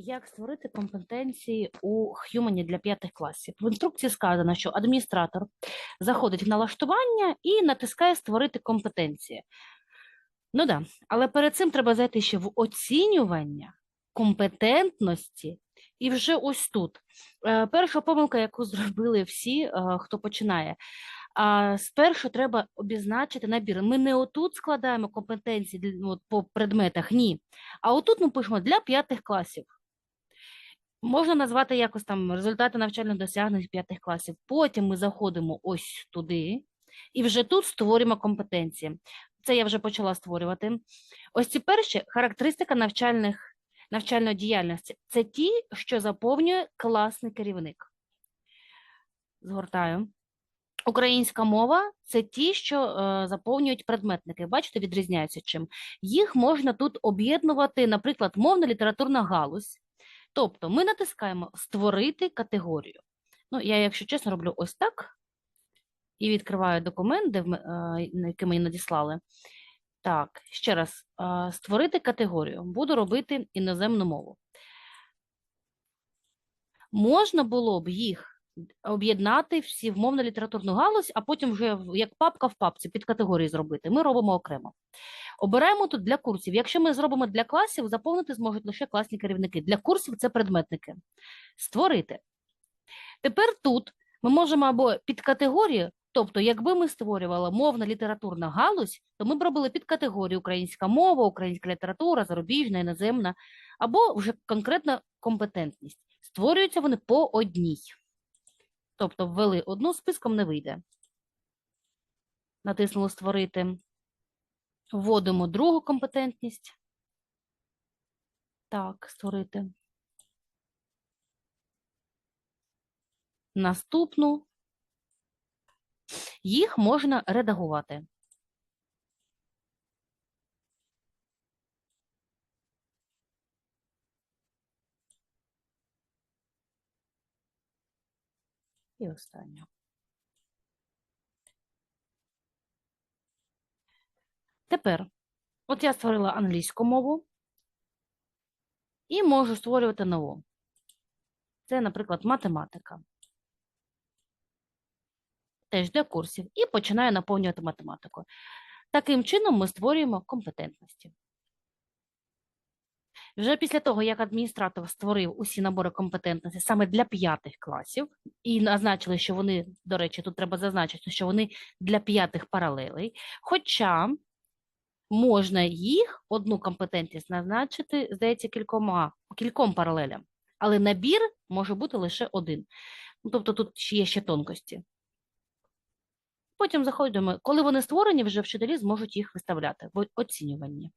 Як створити компетенції у Х'юмані для п'ятих класів? В інструкції сказано, що адміністратор заходить в налаштування і натискає Створити компетенції. Ну да, але перед цим треба зайти ще в оцінювання компетентності. І вже ось тут. Е, Перша помилка, яку зробили всі, е, хто починає. А спершу треба обізначити набір. Ми не отут складаємо компетенції ну, по предметах, ні. А отут ми пишемо для п'ятих класів. Можна назвати якось там результати навчальних досягнень п'ятих класів. Потім ми заходимо ось туди, і вже тут створюємо компетенції. Це я вже почала створювати. Ось ці перші характеристика навчальних, навчальної діяльності. Це ті, що заповнює класний керівник. Згортаю. Українська мова це ті, що е, заповнюють предметники. Бачите, відрізняються чим. Їх можна тут об'єднувати, наприклад, мовно-літературна галузь. Тобто ми натискаємо Створити категорію. Ну, я, якщо чесно, роблю ось так і відкриваю документ, де який мені надіслали. Так, ще раз, е, створити категорію. Буду робити іноземну мову. Можна було б їх об'єднати всі в мовно-літературну галузь, а потім вже як папка в папці під категорії зробити. Ми робимо окремо. Обираємо тут для курсів. Якщо ми зробимо для класів, заповнити зможуть лише класні керівники. Для курсів це предметники. Створити. Тепер тут ми можемо або під категорію, тобто, якби ми створювали мовна літературна галузь, то ми б робили під категорію українська мова, українська література, зарубіжна, іноземна, або вже конкретна компетентність. Створюються вони по одній. Тобто ввели одну, списком не вийде. Натиснули створити. Вводимо другу компетентність. Так, створити. Наступну. Їх можна редагувати. І останню. Тепер, от я створила англійську мову і можу створювати нову. Це, наприклад, математика. Теж для курсів. І починаю наповнювати математику. Таким чином ми створюємо компетентності. Вже після того, як адміністратор створив усі набори компетентності саме для п'ятих класів, і назначили, що вони, до речі, тут треба зазначити, що вони для п'ятих паралелей, хоча можна їх, одну компетентність, назначити, здається, кількома, кільком паралелям, але набір може бути лише один. Ну, Тобто тут є ще тонкості. Потім заходимо, коли вони створені, вже вчителі зможуть їх виставляти в оцінюванні.